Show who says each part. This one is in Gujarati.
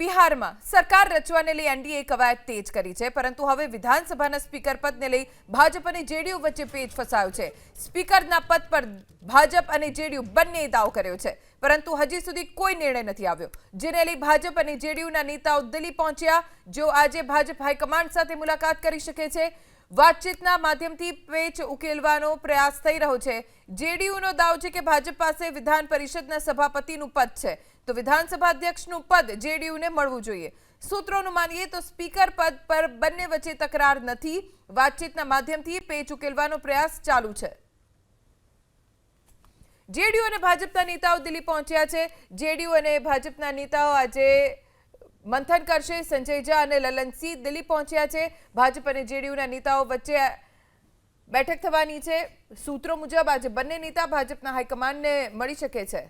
Speaker 1: બિહારમાં સરકાર રચવાને લઈ એનડીએ કવાયત તેજ કરી છે, પરંતુ હવે વિધાનસભાના સ્પીકર પદને લઈ ભાજપ અને જેડીયુ વચ્ચે પેચ ફસાયો છે. સ્પીકરના પદ પર ભાજપ અને જેડીયુ બંને દાવ કર્યો છે. પરંતુ હજી સુધી કોઈ નિર્ણય નથી આવ્યો. જેને લઈ ભાજપ અને જેડીયુના નેતાઓ દિલ્હી પહોંચ્યા. જો આજે ભાજપ હાઈકમાન્ડ સાથે મુલાકાત કરી શકે છે, વાતચીતના માધ્યમથી પેચ ઉકેલવાનો પ્રયાસ થઈ રહ્યો છે. જેડીયુનો દાવ છે કે ભાજપ પાસે વિધાન પરિષદના સભાપતિનું પદ છે. તો વિધાનસભા અધ્યક્ષનું પદ જેડીયુને મળવું જોઈએ. સૂત્રોનું માનીએ તો સ્પીકર પદ પર બંને વચ્ચે તકરાર નથી. વાતચીતના માધ્યમથી પેચ ઉકેલવાનો પ્રયાસ ચાલુ છે. જેડીયુ અને ભાજપના નેતાઓ દિલ્હી પહોંચ્યા છે. જેડીયુ અને ભાજપના નેતાઓ આજે મંથન કરશે. સંજય ઝા અને લલનસિંહ દિલ્હી પહોંચ્યા છે. ભાજપ અને જેડીયુના નેતાઓ વચ્ચે બેઠક થવાની છે. સૂત્રો મુજબ આજે બંને નેતા ભાજપના હાઈકમાન્ડને મળી શકે છે.